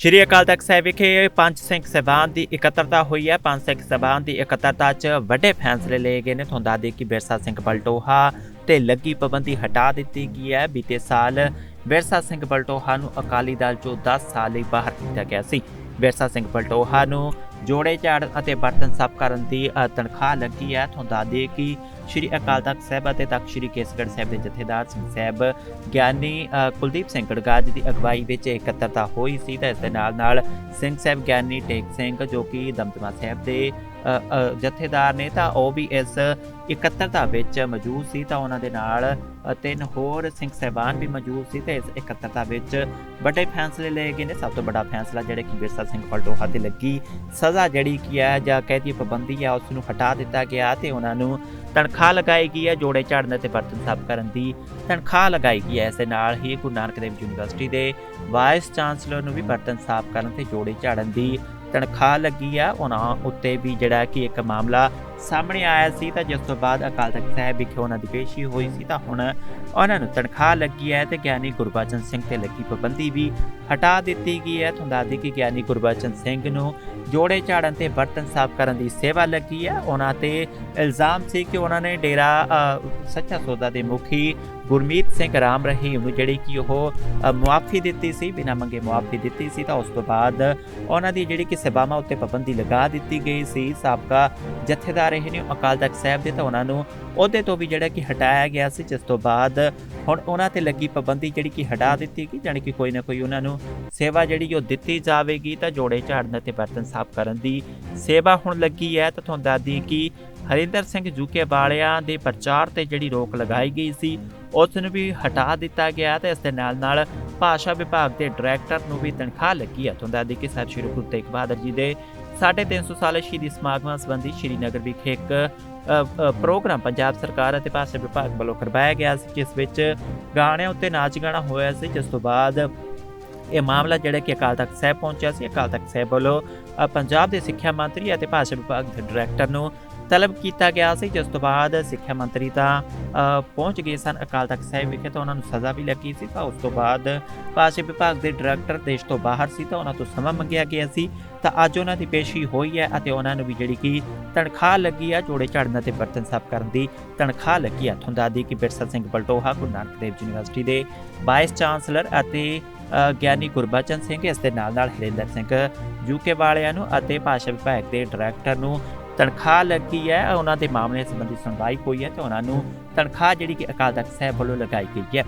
ਸ਼੍ਰੀ ਅਕਾਲ ਤਖਤ ਸਾਹਿਬ ਵਿਖੇ ਪੰਜ ਸਿੰਘ ਸਭਾਨ ਦੀ ਇਕੱਤਰਤਾ ਹੋਈ ਹੈ। ਪੰਜ ਸਿੰਘ ਸਭਾਨ ਦੀ ਇਕੱਤਰਤਾ 'ਚ ਵੱਡੇ ਫੈਸਲੇ ਲਏ ਗਏ ਨੇ। ਤੁਹਾਨੂੰ ਦੱਸ ਦਈਏ ਕਿ ਬਿਰਸਾ ਸਿੰਘ ਬਲਟੋਹਾ ਤੇ ਲੱਗੀ ਪਾਬੰਦੀ ਹਟਾ ਦਿੱਤੀ ਗਈ ਹੈ। ਬੀਤੇ ਸਾਲ ਬਿਰਸਾ ਸਿੰਘ ਬਲਟੋਹਾ ਨੂੰ ਅਕਾਲੀ ਦਲ 'ਚੋਂ 10 ਸਾਲ ਲਈ ਬਾਹਰ ਕੀਤਾ ਗਿਆ ਸੀ। ਬਿਰਸਾ ਸਿੰਘ ਬਲਟੋਹਾ ਨੂੰ ਜੋੜੇ ਝਾੜ ਅਤੇ ਬਰਤਨ ਸਾਫ਼ ਕਰਨ ਦੀ ਤਨਖਾਹ ਲੱਗੀ ਹੈ। ਤੁਹਾਨੂੰ ਦੱਸ ਦਈਏ ਕਿ ਸ਼੍ਰੀ ਅਕਾਲ ਤਖਤ ਸਾਹਿਬ ਅਤੇ ਤਖਤ ਸ਼੍ਰੀ ਕੇਸਗੜ੍ਹ ਸਾਹਿਬ ਦੇ ਜਥੇਦਾਰ ਸਿੰਘ ਸਾਹਿਬ, ਗਿਆਨੀ ਕੁਲਦੀਪ ਸਿੰਘ ਗੜਗਾਜ ਦੀ ਅਗਵਾਈ ਵਿੱਚ ਇਕੱਤਰਤਾ ਹੋਈ ਸੀ ਤਾਂ ਇਸ ਦੇ ਨਾਲ ਨਾਲ ਸਿੰਘ ਸਾਹਿਬ ਗਿਆਨੀ ਟੇਕ ਸਿੰਘ ਜੋ ਕਿ ਦਮਦਮਾ ਸਾਹਿਬ ਦੇ ਜਥੇਦਾਰ ਨੇ ਤਾਂ ਉਹ ਵੀ ਇਸ ਇਕੱਤਰਤਾ ਵਿੱਚ ਮੌਜੂਦ ਸੀ ਤਾਂ ਉਹਨਾਂ ਦੇ ਨਾਲ ਤਿੰਨ ਹੋਰ ਸਿੰਘ ਸਾਹਿਬਾਨ ਵੀ ਮੌਜੂਦ ਸੀ ਤੇ ਇਸ ਇਕੱਤਰਤਾ ਵਿੱਚ ਵੱਡੇ ਫੈਸਲੇ ਲਏ ਗਏ ਨੇ। ਸਭ ਤੋਂ ਵੱਡਾ ਫੈਸਲਾ ਜਿਹੜਾ ਕਿ ਵਿਰਸਾ ਸਿੰਘ ਫਲਟੋਹਾ ਤੇ ਲੱਗੀ ਸਜ਼ਾ ਜਿਹੜੀ ਕੀ ਹੈ ਜਾਂ ਕਹਿ ਦਈਏ ਪਾਬੰਦੀ ਆ ਉਸ ਨੂੰ ਹਟਾ ਦਿੱਤਾ ਗਿਆ ਤੇ ਉਹਨਾਂ ਨੂੰ ਤਨਖਾਹ ਲਗਾਈ ਗਈ ਹੈ। ਜੋੜੇ ਝਾੜਨ ਤੇ ਬਰਤਨ ਸਾਫ਼ ਕਰਨ ਦੀ ਤਨਖਾਹ ਲਗਾਈ ਗਈ ਹੈ। ਇਸ ਦੇ ਨਾਲ ਹੀ ਗੁਰੂ ਨਾਨਕ ਦੇਵ ਯੂਨੀਵਰਸਿਟੀ ਦੇ ਵਾਈਸ ਚਾਂਸਲਰ ਨੂੰ ਵੀ ਬਰਤਨ ਸਾਫ਼ ਕਰਨ ਤੇ ਜੋੜੇ ਝਾੜਨ ਦੀ ਤਨਖਾਹ ਲੱਗੀ ਆ ਉਹਨਾਂ ਉੱਤੇ ਵੀ ਜਿਹੜਾ ਕਿ ਇੱਕ ਮਾਮਲਾ ਸਾਹਮਣੇ ਆਇਆ ਸੀ ਤਾਂ ਜਿਸ ਤੋਂ ਬਾਅਦ ਅਕਾਲ ਤਖਤ ਸਾਹਿਬ ਵਿਖੇ ਉਹਨਾਂ ਦੀ ਪੇਸ਼ੀ ਹੋਈ ਸੀ ਤਾਂ ਹੁਣ ਉਹਨਾਂ ਨੂੰ ਤਨਖਾਹ ਲੱਗੀ ਹੈ ਤੇ ਗਿਆਨੀ ਗੁਰਬਚਨ ਸਿੰਘ ਤੇ ਲੱਗੀ ਪਾਬੰਦੀ ਵੀ ਹਟਾ ਦਿੱਤੀ ਗਈ ਹੈ। ਤੁਹਾਨੂੰ ਦੱਸ ਕਿ ਗਿਆਨੀ ਗੁਰਬਚਨ ਸਿੰਘ ਨੂੰ ਜੋੜੇ ਝਾੜਨ ਤੇ ਬਰਤਨ ਸਾਫ਼ ਕਰਨ ਦੀ ਸੇਵਾ ਲੱਗੀ ਹੈ। ਉਹਨਾਂ ਤੇ ਇਲਜ਼ਾਮ ਸੀ ਕਿ ਉਹਨਾਂ ਨੇ ਡੇਰਾ ਸੱਚਾ ਸੌਦਾ ਦੇ ਮੁਖੀ ਗੁਰਮੀਤ ਸਿੰਘ ਰਾਮ ਰਹੀਮ ਨੂੰ ਜਿਹੜੀ ਕਿ ਉਹ ਮੁਆਫੀ ਦਿੱਤੀ ਸੀ, ਬਿਨਾਂ ਮੰਗੇ ਮੁਆਫੀ ਦਿੱਤੀ ਸੀ ਤਾਂ ਉਸ ਤੋਂ ਬਾਅਦ ਉਹਨਾਂ ਦੀ ਜਿਹੜੀ ਕਿ ਸੇਵਾਵਾਂ ਉੱਤੇ ਪਾਬੰਦੀ ਲਗਾ ਦਿੱਤੀ ਗਈ ਸੀ। ਸਾਬਕਾ ਜਥੇਦਾਰ ਰਹੇ ਨੇ। ਅਕਾਲ ਤਖਤ ਸਾਹਿਬ ਦੇ ਤਾਂ ਉਹਨਾਂ ਨੂੰ ਉਹਦੇ ਤੋਂ ਵੀ ਜਿਹੜਾ ਕਿ ਹਟਾਇਆ ਗਿਆ ਸੀ, ਜਿਸ ਤੋਂ ਬਾਅਦ ਹੁਣ ਉਹਨਾਂ ਤੇ ਲੱਗੀ ਪਾਬੰਦੀ ਜਿਹੜੀ ਕਿ ਹਟਾ ਦਿੱਤੀ ਗਈ, ਜਾਣੀ ਕਿ ਕੋਈ ਨਾ ਕੋਈ ਉਹਨਾਂ ਨੂੰ ਸੇਵਾ ਜਿਹੜੀ ਉਹ ਦਿੱਤੀ ਜਾਵੇਗੀ, ਤਾਂ ਜੋੜੇ ਝਾੜਨ ਤੇ ਬਰਤਨ ਸਾਫ਼ ਕਰਨ ਦੀ ਸੇਵਾ ਹੁਣ ਲੱਗੀ ਹੈ। ਤਾਂ ਤੁਹਾਨੂੰ ਦੱਸਦੀ ਕਿ ਹਰਿੰਦਰ ਸਿੰਘ ਜੂਕੇ ਵਾਲਿਆਂ ਦੇ ਪ੍ਰਚਾਰ ਤੇ ਜਿਹੜੀ ਰੋਕ ਲਗਾਈ ਗਈ ਸੀ, ਉਸ ਨੂੰ ਵੀ ਹਟਾ ਦਿੱਤਾ ਗਿਆ ਤੇ ਇਸ ਦੇ ਨਾਲ ਨਾਲ ਭਾਸ਼ਾ ਵਿਭਾਗ ਦੇ ਡਾਇਰੈਕਟਰ ਨੂੰ ਵੀ ਤਨਖਾਹ ਲੱਗੀ ਹੈ ਤੁਹਾਨੂੰ ਦੱਸ ਕਿ ਸਾਹਿਬ ਸ਼੍ਰੀ ਗੁਰੂ ਤੇਗ ਬਹਾਦਰ ਜੀ ਦੇ 350 ਸਾਲ ਸ਼ਹੀਦੀ ਸਮਾਗਮਾਂ ਸੰਬੰਧੀ ਸ਼੍ਰੀਨਗਰ ਵਿਖੇ ਇੱਕ ਪ੍ਰੋਗਰਾਮ ਪੰਜਾਬ ਸਰਕਾਰ ਅਤੇ ਭਾਸ਼ਾ ਵਿਭਾਗ ਵੱਲੋਂ ਕਰਵਾਇਆ ਗਿਆ ਸੀ, ਜਿਸ ਵਿੱਚ ਗਾਣਿਆਂ ਉੱਤੇ ਨਾਚ ਗਾਣਾ ਹੋਇਆ ਸੀ, ਜਿਸ ਤੋਂ ਬਾਅਦ ਇਹ ਮਾਮਲਾ ਜਿਹੜਾ ਕਿ ਅਕਾਲ ਤਖਤ ਸਾਹਿਬ ਪਹੁੰਚਿਆ ਸੀ। ਅਕਾਲ ਤਖਤ ਸਾਹਿਬ ਵੱਲੋਂ ਪੰਜਾਬ ਦੇ ਸਿੱਖਿਆ ਮੰਤਰੀ ਅਤੇ ਭਾਸ਼ਾ ਵਿਭਾਗ ਦੇ ਡਾਇਰੈਕਟਰ ਨੂੰ ਤਲਬ ਕੀਤਾ ਗਿਆ ਸੀ। ਜਿਸ ਤੋਂ ਬਾਅਦ ਸਿੱਖਿਆ ਮੰਤਰੀ ਤਾਂ ਪਹੁੰਚ ਗਏ ਸਨ ਅਕਾਲ ਤਖਤ ਸਾਹਿਬ ਵਿਖੇ ਤਾਂ ਉਹਨਾਂ ਨੂੰ ਸਜ਼ਾ ਵੀ ਲੱਗੀ ਸੀ। ਤਾਂ ਉਸ ਤੋਂ ਬਾਅਦ ਭਾਸ਼ਾ ਵਿਭਾਗ ਦੇ ਡਾਇਰੈਕਟਰ ਦੇਸ਼ ਤੋਂ ਬਾਹਰ ਸੀ ਤਾਂ ਉਹਨਾਂ ਤੋਂ ਸਮਾਂ ਮੰਗਿਆ ਗਿਆ ਸੀ। ਤਾਂ ਅੱਜ ਉਹਨਾਂ ਦੀ ਪੇਸ਼ੀ ਹੋਈ ਹੈ ਅਤੇ ਉਹਨਾਂ ਨੂੰ ਵੀ ਜਿਹੜੀ ਕਿ ਤਨਖਾਹ ਲੱਗੀ ਆ ਜੋੜੇ ਝਾੜਨ ਅਤੇ ਬਰਤਨ ਸਾਫ਼ ਕਰਨ ਦੀ ਤਨਖਾਹ ਲੱਗੀ ਆ। ਤੁਹਾਨੂੰ ਦੱਸ ਕਿ ਬਿਰਸਾ ਸਿੰਘ ਬਲਟੋਹਾ, ਗੁਰੂ ਨਾਨਕ ਦੇਵ ਯੂਨੀਵਰਸਿਟੀ ਦੇ ਵਾਈਸ ਚਾਂਸਲਰ ਅਤੇ ਗਿਆਨੀ ਗੁਰਬਚਨ ਸਿੰਘ, ਇਸ ਦੇ ਨਾਲ ਨਾਲ ਹਰਿੰਦਰ ਸਿੰਘ ਯੂਕੇ ਵਾਲਿਆਂ ਨੂੰ ਅਤੇ ਭਾਸ਼ਾ ਵਿਭਾਗ ਦੇ ਡਾਇਰੈਕਟਰ ਨੂੰ ਤਨਖਾਹ ਲੱਗੀ ਹੈ। ਉਹਨਾਂ ਦੇ ਮਾਮਲੇ ਸੰਬੰਧੀ ਸੁਣਵਾਈ ਹੋਈ ਹੈ ਤੇ ਉਹਨਾਂ ਨੂੰ ਤਨਖਾਹ ਜਿਹੜੀ ਕਿ ਅਕਾਲ ਤਖਤ ਸਾਹਿਬ ਵੱਲੋਂ ਲਗਾਈ ਗਈ ਹੈ।